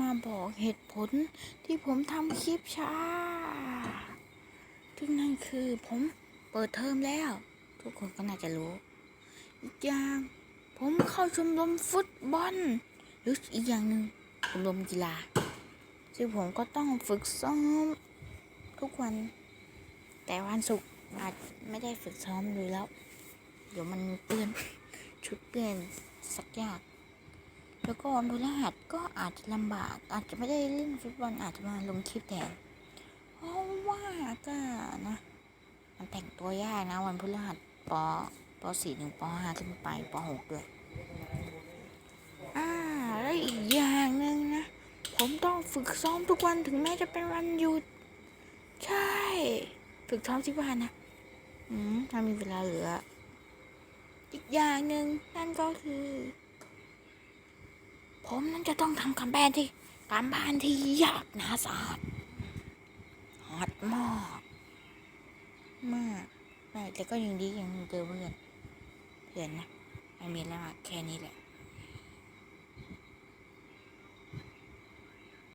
มาบอกเหตุผลที่ผมทำคลิปช้าที่นั่นคือผมเปิดเทอมแล้ว ทุกคนก็น่าจะรู้ อีกอย่างผมเข้าชมรมฟุตบอลหรืออีกอย่างหนึ่งชมรมกีฬา ซึ่งผมก็ต้องฝึกซ้อมทุกวัน แต่วันศุกร์อาจไม่ได้ฝึกซ้อมเลยแล้ว เดี๋ยวมันเปื้อนชุดเปลี่ยนสักอย่าง แล้วก็วันพฤหัสก็อาจจะลำบาก อาจจะไม่ได้เล่นฟุตบอลอาจจะมาลงคลิปแทนเพราะว่าก็นะ มันแต่งตัวยากนะ วันพฤหัสปปสี่ถึงปห้าขึ้นไปปหกด้วยอ่าแล้วอีกอย่างหนึ่งนะ ผมต้องฝึกซ้อมทุกวันถึงแม้จะเป็นวันหยุด ใช่ ฝึกซ้อมที่บ้านนะ อืมถ้ามีเวลาเหลือ อีกอย่างหนึ่งนั่นก็คือ ผมนั้นจะต้องทำการบ้านที่กำบ้านที่ยากนะสาหัสฮอตมากมากไม่แต่ก็ยังดียังเจอเพื่อนเพื่อนนะไม่มีแล้วอะแค่นี้แหละ